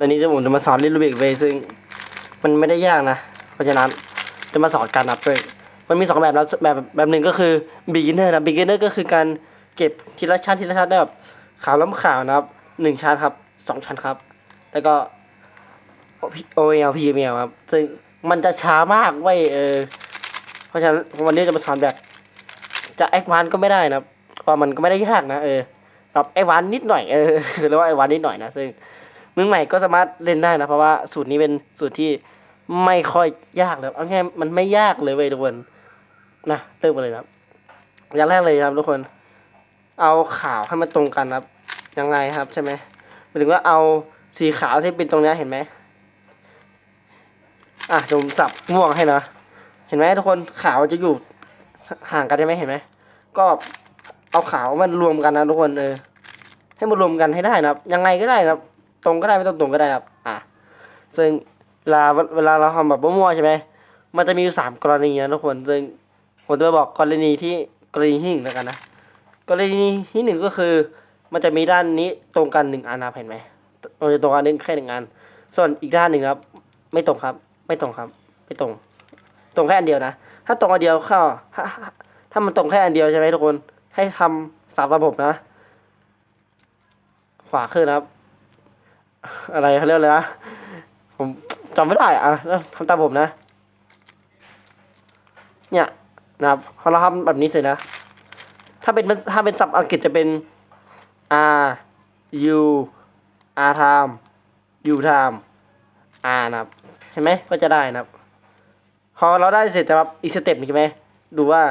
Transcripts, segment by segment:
ตอนนี้จะผมจะมาสอนเล่นรูบิกเวซึ่งมันไม่ได้ยากนะ เพราะฉะนั้นจะมาสอนการนับด้วยมันมีสองแบบแล้วแบบแบบหนึ่งก็คือ beginner นะ beginner ก็คือการเก็บทีละชั้นทีละชั้นได้แบบขาวล้ำขาวนะครับหนึ่งชั้นครับสองชั้นครับ แล้วก็ O L P M L ครับ ซึ่งมันจะช้ามากเว้เออเพราะฉะนั้นวันนี้จะมาสอนแบบ จะแอ v วานก็ไม่ได้นะเพราะมันก็ไม่ได้ยากนะเออแบบแอ v วานนิดหน่อยเออเรียกว่าแอ v วานนิดหน่อยนะซึ่ง มือใหม่ก็สามารถเล่นได้นะเพราะว่าสูตรนี้เป็นสูตรที่ไม่ค่อยยากเลยเอาง่ายมันไม่ยากเลยเว้ยทุกคนนะเริ่มกันเลยครับอย่างแรกเลยครับทุกคน เอาขาวให้มันตรงกันครับ ยังไงครับ ใช่ไหมหมายถึงว่าเอาสีขาวที่เป็นตรงนี้เห็นไหมอะผมสับม่วงให้นะเห็นไหมทุกคนขาวจะอยู่ห่างกันใช่ไหมเห็นไหมก็เอาขาวมันรวมกันนะทุกคนเออให้มันรวมกันให้ได้นะครับ ยังไงก็ได้นะครับ ตรงก็ได้ไม่ต้องตรงก็ได้ครับ อะ ซึ่งเวลาเวลาเราทำแบบมั่วๆใช่ไหมมันจะมีอยู่สามกรณีนะทุกคน ซึ่งผมจะมาบอกกรณีที่กรณีที่หนึ่งแล้วกันนะ กรณีที่หนึ่งก็คือ มันจะมีด้านนี้ตรงกันหนึ่งอันนะเห็นไหมมันจะตรงกันหนึ่งแค่หนึ่งอัน ส่วนอีกด้านหนึ่งครับ ไม่ตรงครับ ไม่ตรงครับ ไม่ตรง ตรงแค่อันเดียวนะ ถ้าตรงอันเดียวเข้าถ้าถ้ามันตรงแค่อันเดียวใช่ไหมทุกคน ให้ทำสามระบบนะ ขวาขึ้นครับ อะไรเขาเรียกอะไรนะ ผมจำไม่ได้อะทำตามผมนะ เนี่ยนะครับพอเราทำแบบนี้เสร็จนะถ้าเป็นถ้าเป็นศัพท์อังกฤษจะเป็น R U R time U time R นะครับ เห็นไหมก็จะได้นะครับ พอเราได้เสร็จจะแบบอีกสเต็ปหนึงใช่ไหมดูว่า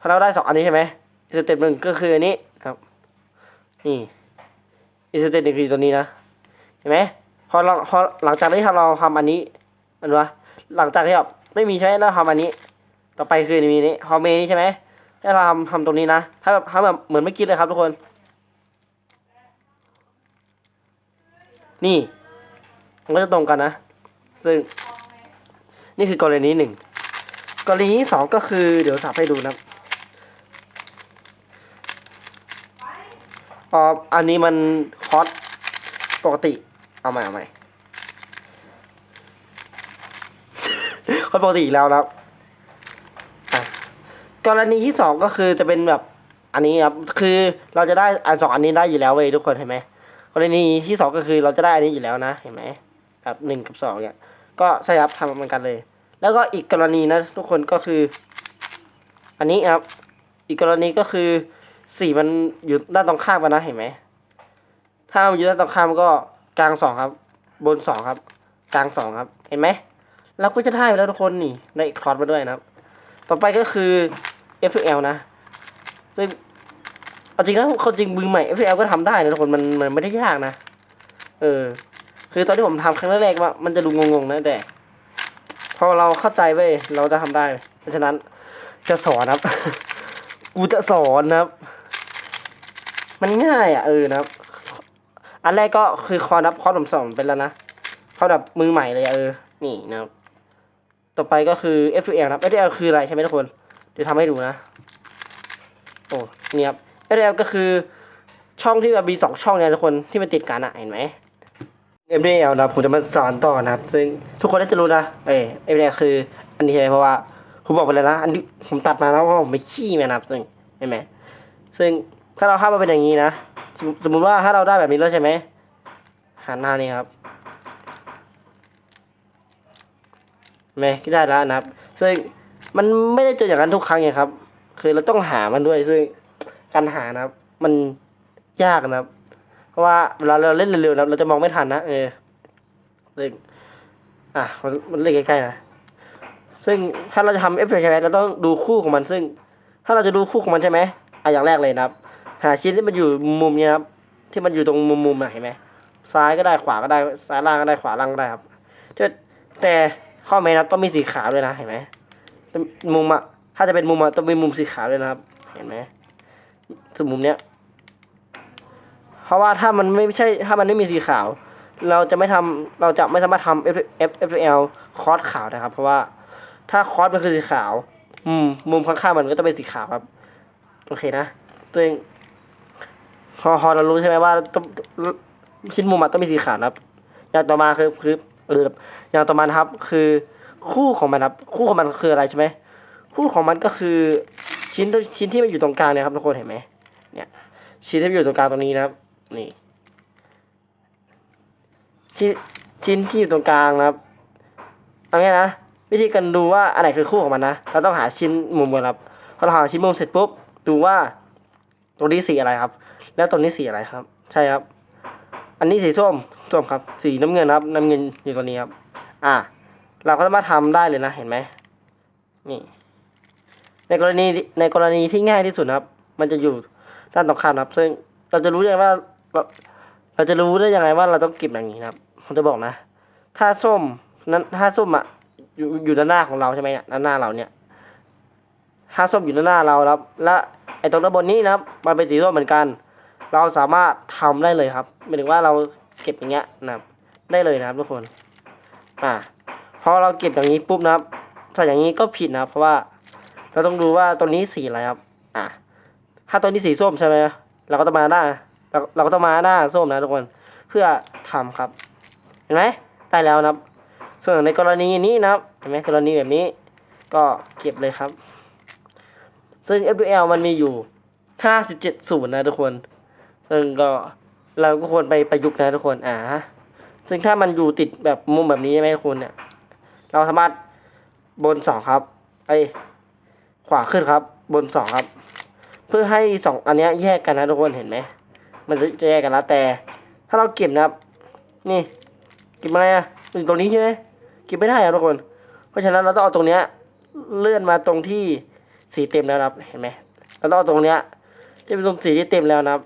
พอเราได้สองอันนี้ใช่ไหมอีกสเต็ปหนึ่งก็คืออันนี้ครับ นี่อีกสเต็ปหนึ่งคือตัวนี้นะ เห็นไหมพอเราพอหลังจากที่เราทำอันนี้มันวะหลังจากที่แบบไม่มีใช่ไหมเราทำอันนี้ ต่อไปคือมีนี้พอเมนี้ใช่ไหมให้เราทำทำตรงนี้นะถ้าแบบทำแบบเหมือนเมื่อกี้เลยครับทุกคน นี่มันก็จะตรงกันนะ ซึ่ง นี่คือกรณีหนึ่งกรณีสองก็คือเดี๋ยวสับให้ดูนะครับอ๋ออันนี้มันคอสปกติ เอาใหม่เอาใหม่คอสปกติอีกแล้วครับกรณีที่สองก็คือจะเป็นแบบอันนี้ครับ คือเราจะได้อันสองอันนี้ได้อยู่แล้วเว้ยทุกคนเห็นไหมกรณีที่สองก็คือเราจะได้อันนี้อยู่แล้วนะเห็นไหมแบบหนึ่งกับสองเนี่ย ก็ใช่ครับทำเหมือนกันเลย แล้วก็อีกกรณีนะทุกคนก็คือ อันนี้ครับ อีกกรณีก็คือสีมันอยู่ด้านตรงข้ามกันนะเห็นไหมถ้ามันอยู่ด้านตรงข้ามก็ กลางสองครับ บนสองครับ กลางสองครับ เห็นไหมเราก็จะได้ไปแล้วทุกคนนี่ได้คลอสมาด้วยนะครับ ต่อไปก็คือ FL นะซึ่งเอาจริงแล้วเขาจริงมือใหม่ FL ก็ทำได้นะทุกคนมันมันไม่ได้ยากนะ เออ คือตอนที่ผมทำครั้งแรกๆว่ามันจะดูงงๆนะแต่พอเราเข้าใจเว้ยเราจะทำได้ เพราะฉะนั้นจะสอนครับ กูจะสอนนะครับ มันง่ายอะเออนะครับ อันแรกก็คือคอนับคอร์สผมสอนไปแล้วนะคอร์สแบบมือใหม่เลยเออ นี่นะครับต่อไปก็คือ F2L นะครับ F2L คืออะไรใช่ไหมทุกคน เดี๋ยวทำให้ดูนะ โอ้เนี่ยครับ F2L ก็คือช่องที่แบบมีสองช่องเนี่ยทุกคนที่มันติดกันอะเห็นไหม F2L นะครับผมจะมาสอนต่อนะครับ ซึ่งทุกคนน่าจะรู้นะ เออ F2L คือ อันนี้ใช่ไหมเพราะว่าผมบอกไปแล้วนะ อันนี้ผมตัดมาแล้วเพราะผมไม่ขี้มานะครับซึ่งเห็นไหมซึ่งถ้าเราเข้ามาเป็นอย่างนี้นะ สมมุสมมติว่าถ้าเราได้แบบนี้แล้วใช่ไหมหันหน้านี่ครับเห็นไมก็ได้แล้วนะครับ ซึ่งมันไม่ได้เจออย่างนั้นทุกครั้งไงครับ คือเราต้องหามันด้วยซึ่งการหานะครับ มันยากนะครับ เพราะว่าเวลาเราเล่นเร็วๆนะเราจะมองไม่ทันนะเออซึ่งอะมันมันเล่นใกล้ๆนะซึ่งถ้าเราจะทำเอฟเฟกต์ใช่ไหมเราต้องดูคู่ของมันซึ่ง ถ้าเราจะดูคู่ของมันใช่ไหมอะอย่างแรกเลยนะครับ หาชิ้นที่มันอยู่มุมนี้นะครับที่มันอยู่ตรงมุมมุมๆนเห็นไหมซ้ายก็ได้ขวาก็ได้ซ้ายล่างก็ได้ขวาล่างก็ได้ครับแต่ข้อแม้นะต้องมีสีขาวด้วยนะเห็นไหมมุมอะถ้าจะเป็นมุมอะต้องมีมุมสีขาวด้วยนะครับ เห็นไหมสมุมเนี้ยเพราะว่าถ้ามันไม่ใช่ถ้ามันไม่มีสีขาว เราจะไม่ทำเราจะไม่สามารถทำ F F F L คอร์สขาวนะครับ เพราะว่าถ้าคอร์สมันคือสีขาว อืม มุมข้างๆมันก็ต้องเป็นสีขาวครับ โอเคนะตัวเอง พอพอเรารู้ใช่ไหมว่าต้องชิ้นมุมอะต้องมีสีขาวนะครับ อย่างต่อมาคือคืออออย่างต่อมานะครับ คือคู่ของมันครับ คู่ของมันคืออะไรใช่ไหมคู่ของมันก็คือชิ้นชิ้นที่มันอยู่ตรงกลางเนี่ยครับทุกคนเห็นไหมเนี่ยชิ้นที่อยู่ตรงกลางตรงนี้นะครับ นี่ที่ชิ้นที่อยู่ตรงกลางนะครับเอางี้นะวิธีการดูว่าอันไหนคือคู่ของมันนะเราต้องหาชิ้นมุมก่อนครับพอเราหาชิ้นมุมเสร็จปุ๊บดูว่าตรงนี้สีอะไรครับ แล้วตรงนี้สีอะไรครับ ใช่ครับ อันนี้สีส้มส้มครับ สีน้ำเงินครับ น้ำเงินอยู่ตรงนี้ครับ อะเราก็สามารถทำได้เลยนะเห็นไหมนี่ในกรณีในกรณีที่ง่ายที่สุดครับ มันจะอยู่ด้านตรงข้ามครับ ซึ่งเราจะรู้ยังไงว่าเราเราจะรู้ได้ยังไงว่าเราต้องเก็บอย่างนี้ครับผมจะบอกนะ ถ้าส้มนั้นถ้าส้มอะอยู่อยู่ด้านหน้าของเราใช่ไหมเนี่ยด้านหน้าเราเนี่ยถ้าส้มอยู่ด้านหน้าเราครับ และไอ้ตรงด้านบนนี้นะครับ มันเป็นสีส้มเหมือนกัน เราสามารถทำได้เลยครับหมายถึงว่าเราเก็บอย่างเงี้ยนะครับได้เลยนะครับทุกคนอ่าพอเราเก็บอย่างนี้ปุ๊บนะครับถ้าอย่างนี้ก็ผิดนะเพราะว่า เราต้องดูว่าตัวนี้สีอะไรครับอ่าถ้าตัวนี้สีส้มใช่ไหมเราก็ต้องมาหน้าเราเราก็ต้องมาหน้าส้มนะทุกคนเพื่อทำครับ เห็นไหมได้แล้วนะครับ ส่วนในกรณีนี้นะครับเห็นไหมกรณีแบบนี้ ก็เก็บเลยครับ ซึ่ง FPL มันมีอยู่ 57ศูนย์นะทุกคน ซึ่งก็เราก็ควรไปประยุกต์นะทุกคนอ่าซึ่งถ้ามันอยู่ติดแบบมุมแบบนี้ใช่ไหมทุกคนเนี่ย เราสามารถบนสองครับ ไอยขวาขึ้นครับ บนสองครับ เพื่อให้สองอันนี้แยกกันนะทุกคนเห็นไหมมันจะแยกกันแล้วแต่ ถ้าเราเก็บนะครับ นี่เก็บมาไงอะอยู่ตรงนี้ใช่ไหมเก็บไม่ได้อะทุกคน เพราะฉะนั้นเราต้องเอาตรงเนี้ยเลื่อนมาตรงที่สีเต็มแล้วนะครับ เห็นไหมเราต้องเอาตรงเนี้ยที่เป็นตรงสีที่เต็มแล้วนะครับ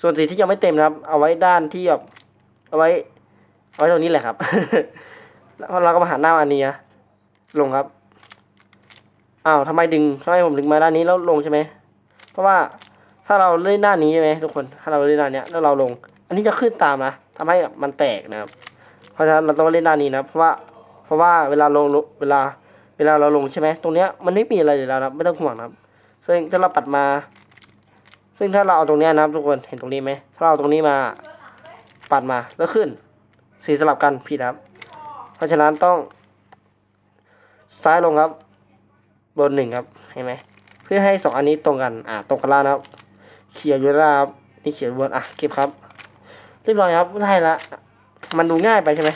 ส่วนสีที่ยังไม่เต็มนะครับ เอาไว้ด้านที่แบบเอาไว้ เอาไว้ตรงนี้แหละครับแล้วเราก็มาหันหน้าอันนี้นะลงครับอ้าวทำไมดึงทำไมผมดึงมาด้านนี้แล้วลงใช่ไหมเพราะว่าถ้าเราเล่นหน้านี้ใช่ไหมทุกคนถ้าเราเล่นหน้าเนี้ยแล้วเราลง อันนี้จะขึ้นตามนะทำให้มันแตกนะครับ เพราะฉะนั้นเราต้องเล่นหน้านี้นะเพราะว่าเพราะว่าเวลาลงเวลาเวลาเราลงใช่ไหมตรงเนี้ยมันไม่มีอะไรเลยแล้วนะครับไม่ต้องห่วงนะครับ ซึ่งถ้าเราปัดมา ซึ่งถ้าเราเอาตรงนี้นะครับทุกคนเห็นตรงนี้ไหมถ้าเราเอาตรงนี้มาปัดมาแล้วขึ้น สีสลับกันผิดครับ เพราะฉะนั้นต้อง ซ้ายลงครับ บนหนึ่งครับเห็นไหมเพื่อให้สองอันนี้ตรงกันอ่าตรงกันแล้วนะครับ เขียวอยู่แล้วครับนี่เขียวบนอะเก็บครับ เรียบร้อยครับได้ละมันดูง่ายไปใช่ไหม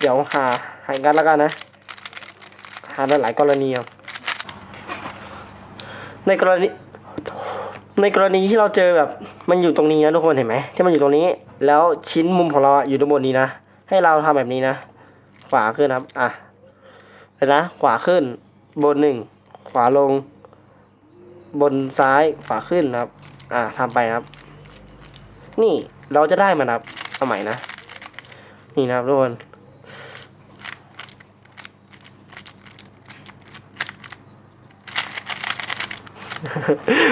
เดี๋ยวหาหากันแล้วกันนะหาได้หลายกรณีครับในกรณี ในกรณีที่เราเจอแบบมันอยู่ตรงนี้นะทุกคนเห็นไหมที่มันอยู่ตรงนี้ แล้วชิ้นมุมของเราอยู่ตรงบนนี้นะให้เราทำแบบนี้นะ ขวาขึ้นครับ อะเห็นนะ ขวาขึ้น บนหนึ่งขวาลง บนซ้ายขวาขึ้นครับ อะทำไปครับ นี่เราจะได้มันนะครับเอาใหม่นะ นี่นะครับทุกคน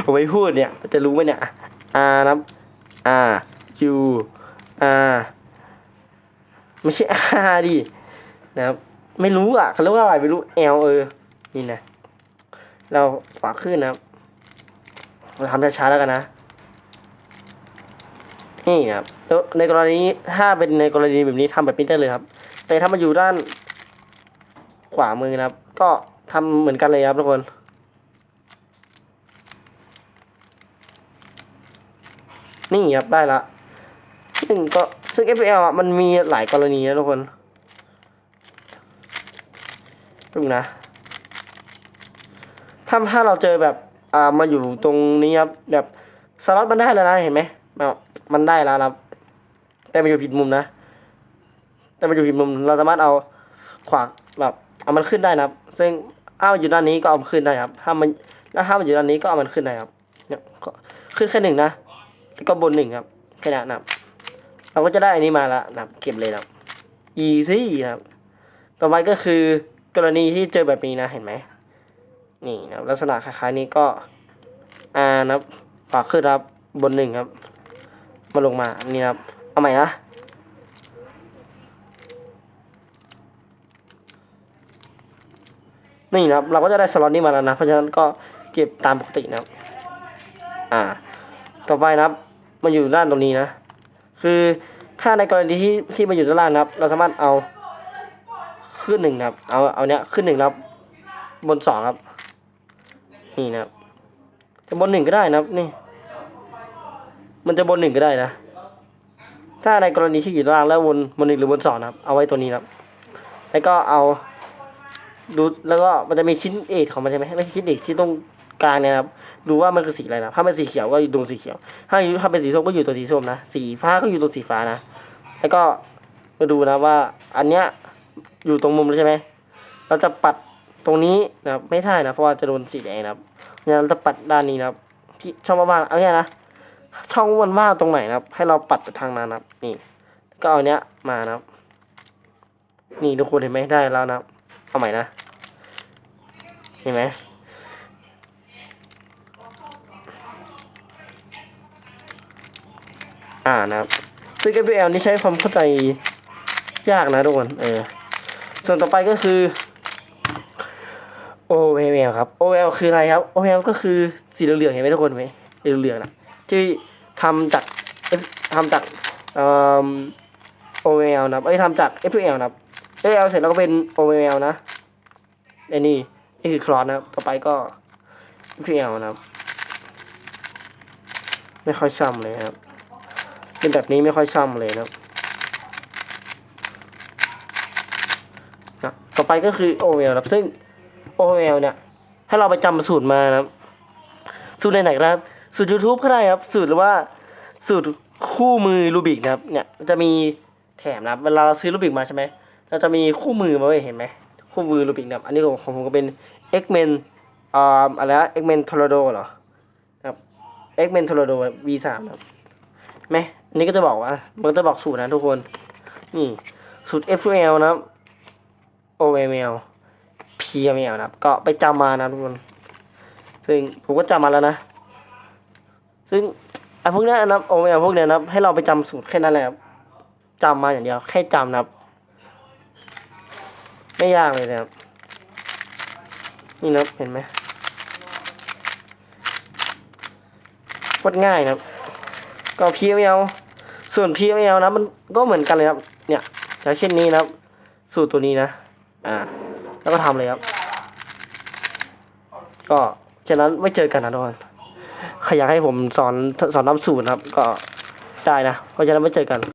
ผมไม่พูดเนี่ย จะรู้ไหมเนี่ย R นะ R U R ไม่ใช่ R ดินะครับ ไม่รู้อะเขาเรียกว่าอะไรไม่รู้ L เออ นี่นะ เราขวาขึ้นนะครับเราทำช้าๆแล้วกันนะ นี่นะครับแล้วในกรณีถ้าเป็นในกรณีแบบนี้ทำแบบนี้ได้เลยครับ แต่ถ้ามันอยู่ด้านขวามือนะครับ ก็ทำเหมือนกันเลยครับทุกคน นี่ครับได้ละซึ่งก็ซึ่ง FPL อะมันมีหลายกรณีนะทุกคนดูนะ ถ้าถ้าเราเจอแบบอ่ามาอยู่ตรงนี้ครับแบบสล็อตมันได้แล้วนะเห็นไหมแบบมันได้แล้วนะครับ แต่มันอยู่ผิดมุมนะ แต่มันอยู่ผิดมุม เราสามารถเอาขวาแบบเอามันขึ้นได้นะครับ ซึ่งถ้ามันอยู่ด้านนี้ก็เอามันขึ้นได้ครับ ถ้ามันแล้วถ้ามันอยู่ด้านนี้ก็เอามันขึ้นได้ครับเนี่ยขึ้นแค่หนึ่งนะ แล้วก็บนหนึ่งครับแค่นั้นนะครับเราก็จะได้อันนี้มาแล้วนับเก็บเลยนะครับ easy นะครับ ต่อไปก็คือกรณีที่เจอแบบนี้นะเห็นไหมนี่นะลักษณะคล้ายๆนี้ก็อ่านะครับฝากขึ้นครับบนหนึ่งครับ มาลงมานี่นะครับ เอาใหม่นะนี่นะครับ เราก็จะได้สล็อตนี้มาแล้วนะ เพราะฉะนั้นก็เก็บตามปกตินะครับ อ่า ต่อไปนะครับ มันอยู่ด้านตรงนี้นะ คือถ้าในกรณีที่ที่มันอยู่ด้านล่างนะครับ เราสามารถเอาขึ้นหนึ่งนะครับ เอาเอาเนี้ยขึ้นหนึ่งครับ บนสองครับ นี่นะครับจะบนหนึ่งก็ได้นะครับ นี่ มันจะบนหนึ่งก็ได้นะ ถ้าในกรณีที่อยู่ด้านล่างแล้วบนบนหนึ่งหรือบนสองนะครับ เอาไว้ตัวนี้นะครับ แล้วก็เอาดูแล้วก็มันจะมีชิ้นเอกของมันใช่ไหมไม่ใช่ชิ้นเอกชิ้นตรงกลางเนี่ยครับ ดูว่ามันคือสีอะไรนะ ถ้าเป็นสีเขียวก็อยู่ตรงสีเขียว ถ้าอยู่ถ้าเป็นสีส้มก็อยู่ตัวสีส้มนะ สีฟ้าก็อยู่ตรงสีฟ้านะ แล้วก็มาดูนะว่าอันเนี้ยอยู่ตรงมุมแล้วใช่ไหม เราจะปัดตรงนี้นะครับไม่ได้นะเพราะว่าจะโดนสีแดงนะครับงั้นเราจะปัดด้านนี้นะครับ ที่ช่องว่างเอาเนี้ยนะ ช่องว่างตรงไหนนะครับ ให้เราปัดไปทางนั้นนะครับ นี่ ก็เอาเนี้ยมานะครับ นี่ทุกคนเห็นไหมได้แล้วนะครับ เอาใหม่นะ เห็นไหม อ่านะครับซึ่ง FPL นี่ใช้ความเข้าใจยากนะทุกคนเออส่วนต่อไปก็คือ OL ครับ OL คืออะไรครับ OL ก็คือสีเหลืองๆเห็นไหมทุกคนไหมสีเหลืองๆนะที่ทำจากทำจากเอ่อ OL นะเอ้ยทำจาก FPL นะครับ FPL เสร็จแล้วก็เป็น OL นะไอ้นี่นี่คือคลอสนะครับ ต่อไปก็ FPL นะครับ ไม่ค่อยช่ำเลยครับ เป็นแบบนี้ไม่ค่อยช่ำเลยนะครับนะต่อไปก็คือ OL ครับซึ่ง OL เนี่ยให้เราไปจำสูตรมานะครับ สูตรไหนๆครับ สูตร YouTube ก็ได้ครับ สูตรหรือว่าสูตรคู่มือรูบิกนะครับ เนี่ยจะมีแถมนะครับ เวลาเราซื้อรูบิกมาใช่ไหมเราจะมีคู่มือมาไว้เห็นไหมคู่มือรูบิกนะครับ อันนี้ของของผมก็เป็น X-Men อ่าอะไรนะ X-Men Tornado เหรอครับ X-Men Tornado V3 นะครับไหม นนี้ก็จะบอกว่า มันจะบอกสูตรนะทุกคน นี่สูตร FL นะ OML PML นะครับ ก็ไปจำมานะทุกคน ซึ่งผมก็จำมาแล้วนะ ซึ่งไอ้พวกเนี้ยนะ OML พวกเนี้ยนะให้เราไปจำสูตรแค่นั้นแหละครับจำมาอย่างเดียว แค่จำนะครับ ไม่ยากเลยนะครับ นี่นะเห็นไหมโคตรง่ายนะครับก็ PML ส่วน PML นะมันก็เหมือนกันเลยครับ เนี่ยอย่างเช่นนี้นะครับ สูตรตัวนี้นะ อ่า แล้วก็ทำเลยครับ ก็ฉะนั้นไม่เจอกันนะทุกคนใครอยากให้ผมสอนสอนน้ำสูตรนะครับ ก็ได้นะ เพราะฉะนั้นไม่เจอกัน